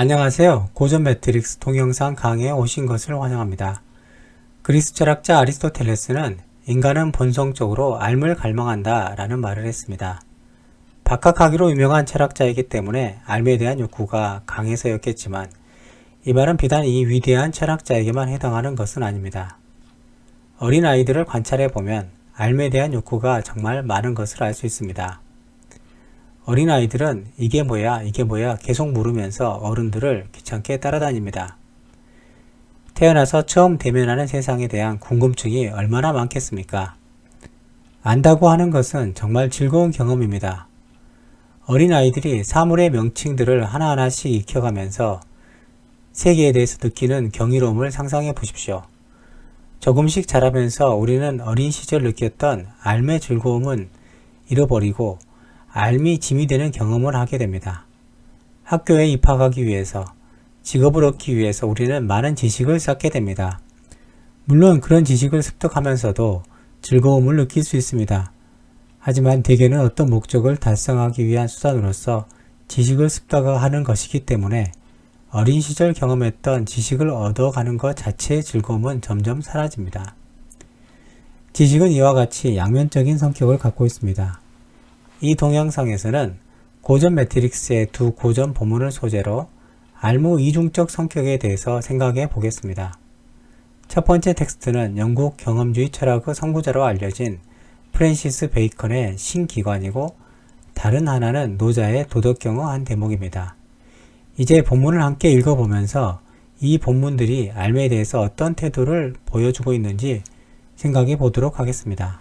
안녕하세요. 고전 매트릭스 동영상 강의에 오신 것을 환영합니다. 그리스 철학자 아리스토텔레스는 인간은 본성적으로 알을 갈망한다 라는 말을 했습니다. 박학하기로 유명한 철학자이기 때문에 알에 대한 욕구가 강해서였겠지만 이 말은 비단 이 위대한 철학자에게만 해당하는 것은 아닙니다. 어린 아이들을 관찰해 보면 알에 대한 욕구가 정말 많은 것을 알 수 있습니다. 어린아이들은 이게 뭐야, 이게 뭐야 계속 물으면서 어른들을 귀찮게 따라다닙니다. 태어나서 처음 대면하는 세상에 대한 궁금증이 얼마나 많겠습니까? 안다고 하는 것은 정말 즐거운 경험입니다. 어린아이들이 사물의 명칭들을 하나하나씩 익혀가면서 세계에 대해서 느끼는 경이로움을 상상해 보십시오. 조금씩 자라면서 우리는 어린 시절 느꼈던 알의 즐거움은 잃어버리고 알미 짐이 되는 경험을 하게 됩니다. 학교에 입학하기 위해서, 직업을 얻기 위해서 우리는 많은 지식을 쌓게 됩니다. 물론 그런 지식을 습득하면서도 즐거움을 느낄 수 있습니다. 하지만 대개는 어떤 목적을 달성하기 위한 수단으로서 지식을 습득하는 것이기 때문에 어린 시절 경험했던 지식을 얻어가는 것 자체의 즐거움은 점점 사라집니다. 지식은 이와 같이 양면적인 성격을 갖고 있습니다. 이 동영상에서는 고전 매트릭스의 두 고전 본문을 소재로 알무 이중적 성격에 대해서 생각해 보겠습니다. 첫 번째 텍스트는 영국 경험주의 철학의 선구자로 알려진 프랜시스 베이컨의 신기관이고 다른 하나는 노자의 도덕경의 한 대목입니다. 이제 본문을 함께 읽어보면서 이 본문들이 알매에 대해서 어떤 태도를 보여주고 있는지 생각해 보도록 하겠습니다.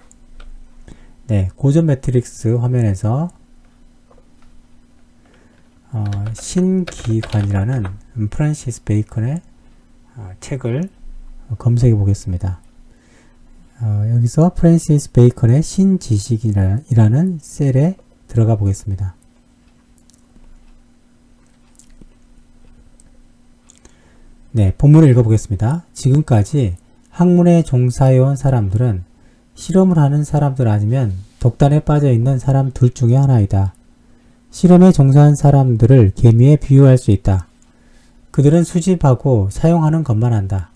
네, 고전 매트릭스 화면에서 어, 신기관이라는 프란시스 베이컨의 어, 책을 검색해 보겠습니다. 어, 여기서 프란시스 베이컨의 신지식이라는 셀에 들어가 보겠습니다. 네, 본문을 읽어보겠습니다. 지금까지 학문에 종사해온 사람들은 실험을 하는 사람들 아니면 독단에 빠져 있는 사람 둘 중에 하나이다. 실험에 종사한 사람들을 개미에 비유할 수 있다. 그들은 수집하고 사용하는 것만 한다.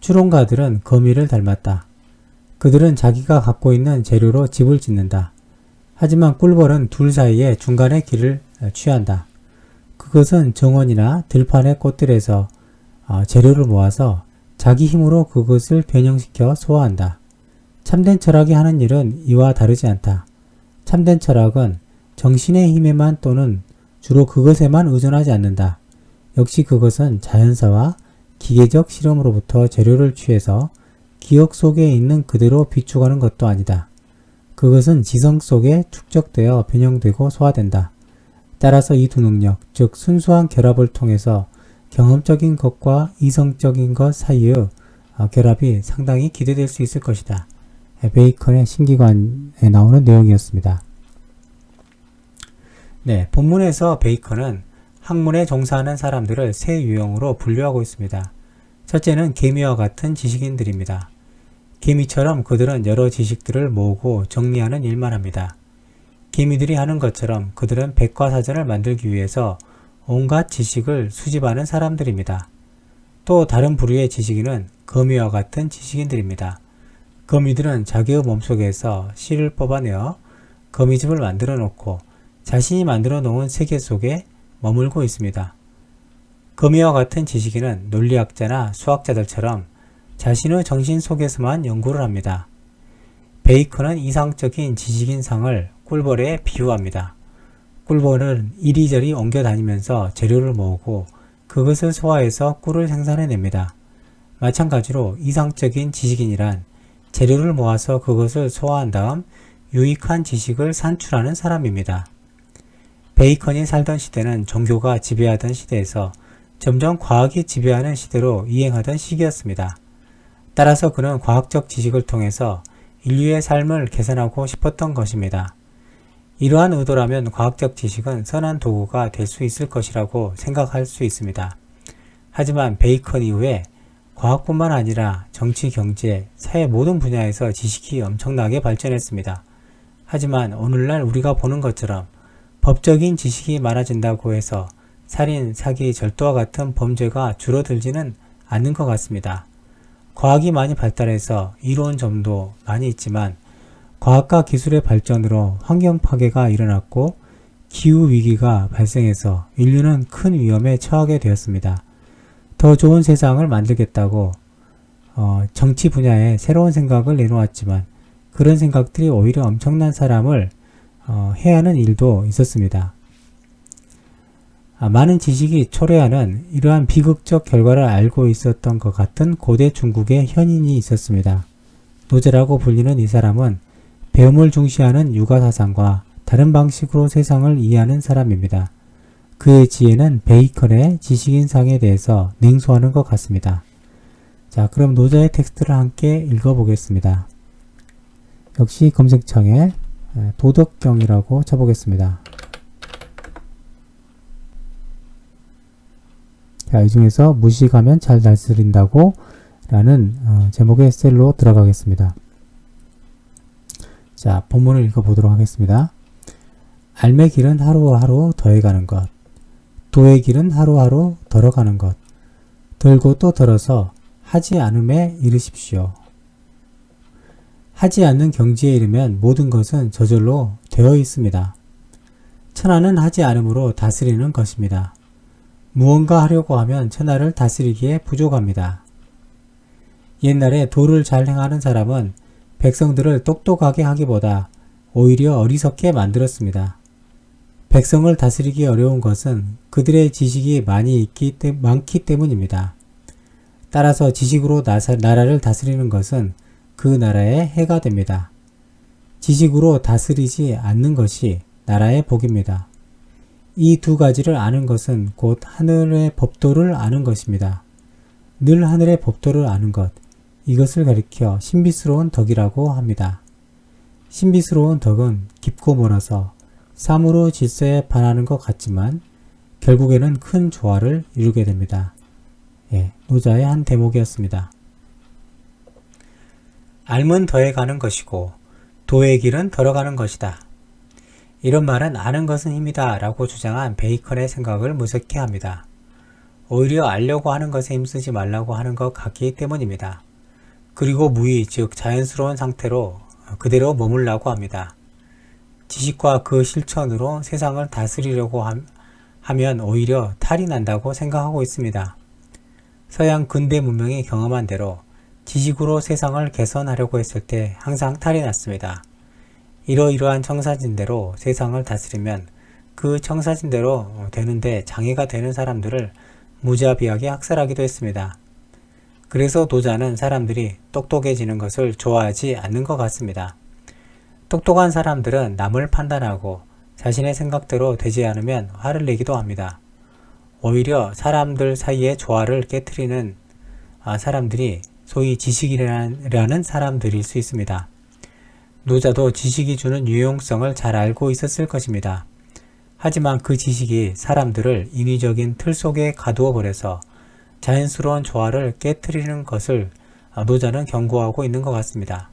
추론가들은 거미를 닮았다. 그들은 자기가 갖고 있는 재료로 집을 짓는다. 하지만 꿀벌은 둘 사이에 중간의 길을 취한다. 그것은 정원이나 들판의 꽃들에서 어, 재료를 모아서 자기 힘으로 그것을 변형시켜 소화한다. 참된 철학이 하는 일은 이와 다르지 않다. 참된 철학은 정신의 힘에만 또는 주로 그것에만 의존하지 않는다. 역시 그것은 자연사와 기계적 실험으로부터 재료를 취해서 기억 속에 있는 그대로 비축하는 것도 아니다. 그것은 지성 속에 축적되어 변형되고 소화된다. 따라서 이 두 능력, 즉 순수한 결합을 통해서 경험적인 것과 이성적인 것 사이의 결합이 상당히 기대될 수 있을 것이다. 베이컨의 신기관에 나오는 내용이었습니다. 네, 본문에서 베이컨은 학문에 종사하는 사람들을 세 유형으로 분류하고 있습니다. 첫째는 개미와 같은 지식인들입니다. 개미처럼 그들은 여러 지식들을 모으고 정리하는 일만 합니다. 개미들이 하는 것처럼 그들은 백과사전을 만들기 위해서 온갖 지식을 수집하는 사람들입니다. 또 다른 부류의 지식인은 거미와 같은 지식인들입니다. 거미들은 자기의 몸속에서 씨를 뽑아내어 거미집을 만들어 놓고 자신이 만들어 놓은 세계 속에 머물고 있습니다. 거미와 같은 지식인은 논리학자나 수학자들처럼 자신의 정신 속에서만 연구를 합니다. 베이컨은 이상적인 지식인상을 꿀벌에 비유합니다. 꿀벌은 이리저리 옮겨 다니면서 재료를 모으고 그것을 소화해서 꿀을 생산해냅니다. 마찬가지로 이상적인 지식인이란 재료를 모아서 그것을 소화한 다음 유익한 지식을 산출하는 사람입니다. 베이컨이 살던 시대는 종교가 지배하던 시대에서 점점 과학이 지배하는 시대로 이행하던 시기였습니다. 따라서 그는 과학적 지식을 통해서 인류의 삶을 개선하고 싶었던 것입니다. 이러한 의도라면 과학적 지식은 선한 도구가 될 수 있을 것이라고 생각할 수 있습니다. 하지만 베이컨 이후에 과학뿐만 아니라 정치, 경제, 사회 모든 분야에서 지식이 엄청나게 발전했습니다. 하지만 오늘날 우리가 보는 것처럼 법적인 지식이 많아진다고 해서 살인, 사기, 절도와 같은 범죄가 줄어들지는 않는 것 같습니다. 과학이 많이 발달해서 이로운 점도 많이 있지만 과학과 기술의 발전으로 환경 파괴가 일어났고 기후 위기가 발생해서 인류는 큰 위험에 처하게 되었습니다. 더 좋은 세상을 만들겠다고 어, 정치 분야에 새로운 생각을 내놓았지만 그런 생각들이 오히려 엄청난 사람을 어, 해하는 일도 있었습니다. 아, 많은 지식이 초래하는 이러한 비극적 결과를 알고 있었던 것 같은 고대 중국의 현인이 있었습니다. 노제라고 불리는 이 사람은 배움을 중시하는 육아 사상과 다른 방식으로 세상을 이해하는 사람입니다. 그의 지혜는 베이컨의 지식인상에 대해서 냉소하는 것 같습니다. 자, 그럼 노자의 텍스트를 함께 읽어보겠습니다. 역시 검색창에 도덕경이라고 쳐보겠습니다. 자, 이 중에서 무식하면 잘 다스린다고 라는 어, 제목의 셀로 들어가겠습니다. 자, 본문을 읽어보도록 하겠습니다. 알의 길은 하루하루 더해가는 것, 도의 길은 하루하루 덜어가는 것, 덜고 또 덜어서 하지 않음에 이르십시오. 하지 않는 경지에 이르면 모든 것은 저절로 되어 있습니다. 천하는 하지 않음으로 다스리는 것입니다. 무언가 하려고 하면 천하를 다스리기에 부족합니다. 옛날에 도를 잘 행하는 사람은 백성들을 똑똑하게 하기보다 오히려 어리석게 만들었습니다. 백성을 다스리기 어려운 것은 그들의 지식이 많이 있기 때, 많기 때문입니다. 따라서 지식으로 나사, 나라를 다스리는 것은 그 나라의 해가 됩니다. 지식으로 다스리지 않는 것이 나라의 복입니다. 이 두 가지를 아는 것은 곧 하늘의 법도를 아는 것입니다. 늘 하늘의 법도를 아는 것, 이것을 가리켜 신비스러운 덕이라고 합니다. 신비스러운 덕은 깊고 멀어서 사무로 질서에 반하는 것 같지만 결국에는 큰 조화를 이루게 됩니다. 예, 노자의 한 대목이었습니다. 알면 더해 가는 것이고 도의 길은 덜어가는 것이다. 이런 말은 아는 것은 힘이다 라고 주장한 베이컨의 생각을 무섭게 합니다. 오히려 알려고 하는 것에 힘쓰지 말라고 하는 것 같기 때문입니다. 그리고 무의, 즉 자연스러운 상태로 그대로 머물라고 합니다. 지식과 그 실천으로 세상을 다스리려고 하면 오히려 탈이 난다고 생각하고 있습니다. 서양 근대 문명이 경험한 대로 지식으로 세상을 개선하려고 했을 때 항상 탈이 났습니다. 이러이러한 청사진대로 세상을 다스리면 그 청사진대로 되는데 장애가 되는 사람들을 무자비하게 학살하기도 했습니다. 그래서 도자는 사람들이 똑똑해지는 것을 좋아하지 않는 것 같습니다. 똑똑한 사람들은 남을 판단하고 자신의 생각대로 되지 않으면 화를 내기도 합니다. 오히려 사람들 사이의 조화를 깨뜨리는 아, 사람들이 소위 지식이라는 사람들일 수 있습니다. 노자도 지식이 주는 유용성을 잘 알고 있었을 것입니다. 하지만 그 지식이 사람들을 인위적인 틀 속에 가두어 버려서 자연스러운 조화를 깨뜨리는 것을 노자는 경고하고 있는 것 같습니다.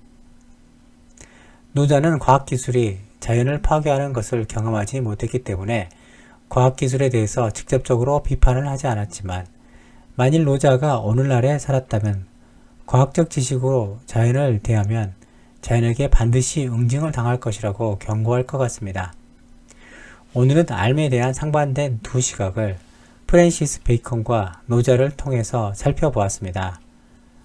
노자는 과학기술이 자연을 파괴하는 것을 경험하지 못했기 때문에 과학기술에 대해서 직접적으로 비판을 하지 않았지만 만일 노자가 오늘날에 살았다면 과학적 지식으로 자연을 대하면 자연에게 반드시 응징을 당할 것이라고 경고할 것 같습니다. 오늘은 알에 대한 상반된 두 시각을 프랜시스 베이컨과 노자를 통해서 살펴보았습니다.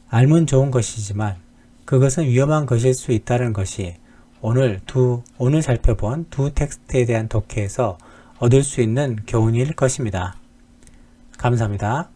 알면 좋은 것이지만 그것은 위험한 것일 수 있다는 것이 오늘 두, 오늘 살펴본 두 텍스트에 대한 독해에서 얻을 수 있는 교훈일 것입니다. 감사합니다.